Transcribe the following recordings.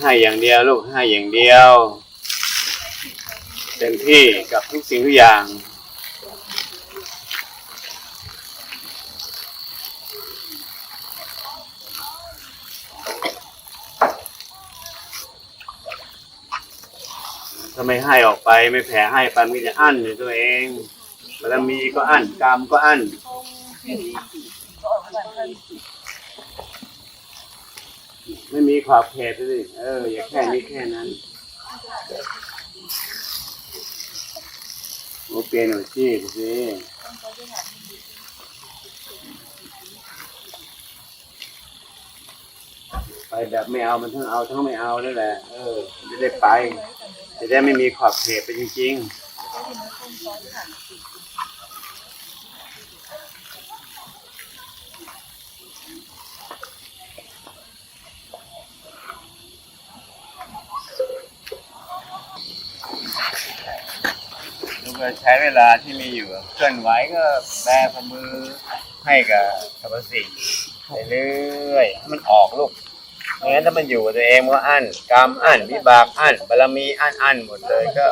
ให้อย่างเดียวลูกให้อย่างเดียวเต็มที่กับทุกสิ่งทุกอย่างถ้าไม่ให้ออกไปไม่แผ่ให้ไปมีแต่อั้นอยู่ตัวเองบารมีก็อั้นกรรมก็อั้น ไม่มีขอบเขตเลยเออ อย่าแค่นี้แค่นั้นโอเปลี่ยนหน่อยสิดูสิไปแบบไม่เอามันทั้งเอาทั้งไม่เอานั่นแหละ เออ จะได้ไป จะได้ไม่มีขอบเขตไปจริงๆ ก็ใช้เวลาที่มีอยู่เคลื่อนไหวก็แบฝ่ามือให้กับสรรพสิ่งไปเรื่อยให้มันออกลูกไม่งั้นถ้ามันอยู่กับตัวเองมันก็อั้นกรรมอั้นวิบากอั้นบารมีอั้นอั้นหมดเลยก็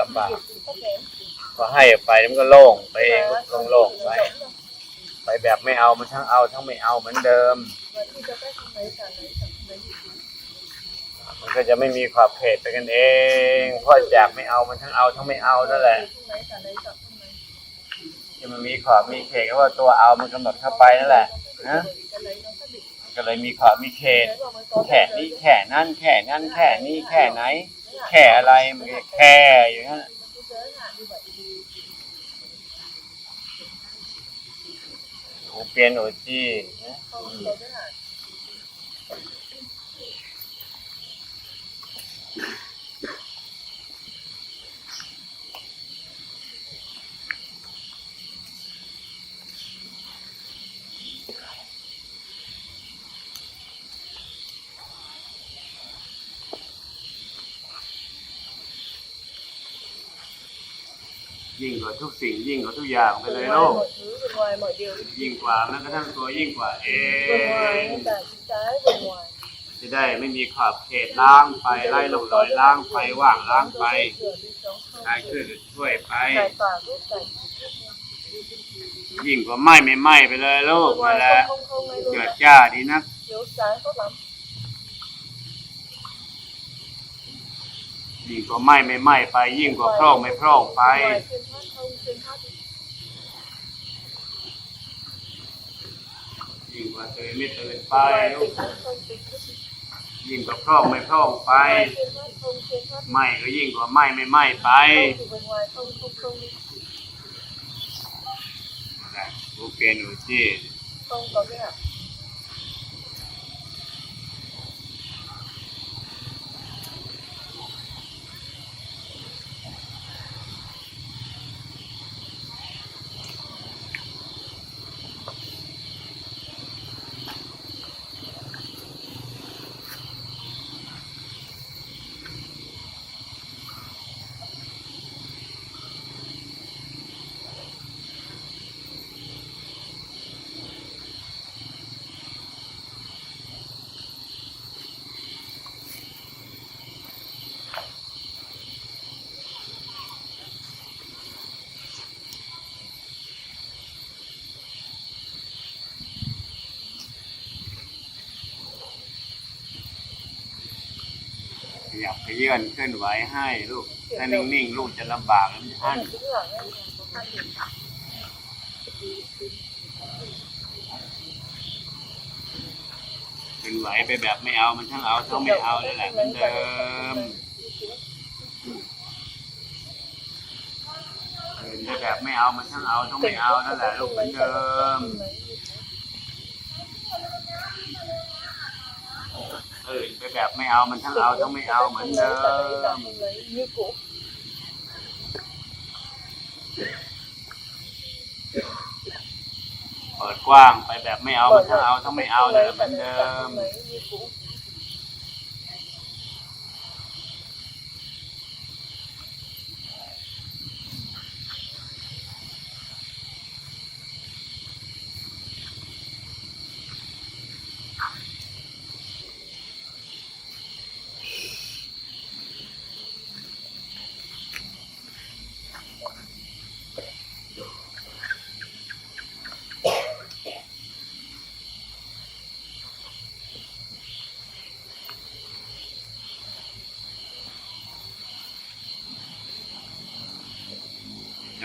ลำบากพอให้ไปมันก็โล่งไปเองก็โล่งๆไปไปแบบไม่เอามันทั้งเอาทั้งไม่เอาเหมือนเดิม มันก็จะไม่มีขอบเขตไปกันเองเพราะจากไม่เอามันทั้งเอาทั้งไม่เอานั่นแหละที่มันมีขอบมีเขตก็ว่าตัวเอามันกำหนดเข้าไปนั่นแหละนะมันก็เลยมีขอบมีเขตแค่นี้แค่นั่นแค่นั่นแค่นี้แค่ไหนแค่อะไรมันแค่อยู่นั้นโอเปียนโอจีนะ ยิ่งกว่าทุกสิ่งยิ่งกว่าทุกอย่างไปเลย bên โล ngoài ก mọi thứ bên ngoài mọi điều ยิ่งกว่าแม้กระทั่งตัวยิ่งกว่าเอ bên ngoài ง hết cả chữ cái bên ngoài จะได้ไม่มีขอบเขตล้างไปไล่ลงรอยล้างไปว่างล้างไป rửa đi sống không ใครช่วยก็ช่วยไป giải tỏa rút cảnh ยิ่งกว่าไหม้ไม่ไหม้ไปเลยลูก bên นั่น ngoài แหละ không không không ngay luôn เกิด ạ. จ้าดีนัก chiếu sáng tốt lắm ยิ่งกว่าไหม้ไม่ไหม้ไป ยิ่งกว่าพร่องไม่พร่องไป ยิ่งกว่าเตยไม่เตยไป ยิ่งกว่าพร่องไม่พร่องไปไหม้ก็ยิ่งกว่าไหม้ไม่ไหม้ไปโอเคหนูจีตรงกับเนี่ย ยับขยื่นเคลื่อนไหวให้ลูกถ้านิ่งๆลูกจะลำบากมันจะอั้นเคลื่อนไหวไปแบบไม่เอามันทั้งเอาทั้งไม่เอานั่นแหละเหมือนเดิมเดินไปแบบไม่เอามันทั้งเอาทั้งไม่เอานั่นแหละลูกเหมือนเดิม เออไปแบบไม่เอามันทั้งเอาทั้งไม่เอาเหมือนเดิมเปิดกว้างไปแบบไม่เอามันทั้งเอาทั้งไม่เอานั่นแหลยเหมือนเดิม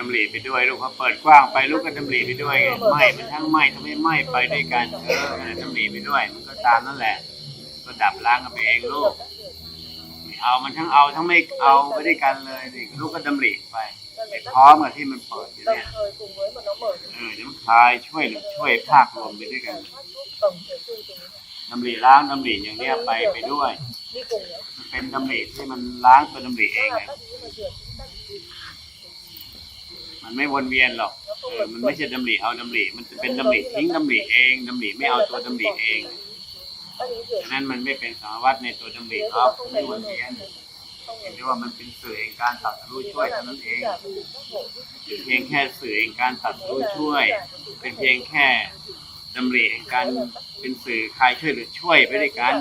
ำริไปด้วยลูกพอเปิดกว้างไปลูกก็ดำริไปด้วยไงไหมมันทั้งไหมทั้งไม่ไหมไปด้วยกันเออดำริไปด้วย มันก็ตามนั่นแหละ ก็ดับล้างกันไปเองลูกไม่เอามันทั้งเอาทั้งไม่เอาไปด้วยกันเลยนี่ลูกก็ดำริไปไปพร้อมกับที่มันเปิดอยู่เนี่ยเออเดี๋ยวมันคลายช่วยช่วยภาครวมไปด้วยกันดำริล้างดำริอย่างเนี้ยไปไปด้วยเป็นดำริที่มันล้างตัวดำริเองไง มันไม่วนเวียนหรอกเออมันไม่ใช่ดำริเอาดำริมันจะเป็นดำริทิ้งดำริเองดำริไม่เอาตัวดำริเองฉะนั้นมันไม่เป็นสารวัตรในตัวดำริครับไม่วนเวียนเห็นได้ว่ามันเป็นสื่อแห่งการตัดรู้ช่วยเท่านั้นเองเป็นเพียงแค่สื่อแห่งการตัดรู้ช่วย เป็นเพียงแค่ดำริแห่งการเป็นสื่อใครช่วยหรือช่วยไปด้วยกัน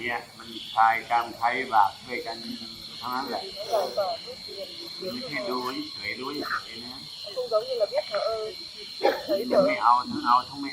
นเนี้ยมันคลายกรรมคลายวิบากด้วยกันทั้งนั้นแหละ nó giải tỏa hết chuyện ไม่ใช่ดูเฉยๆรู้เฉยๆนะ không giống như là biết thờ ơ thấy มัน thờ ไม่เอาทั้งเอาทั้งไม่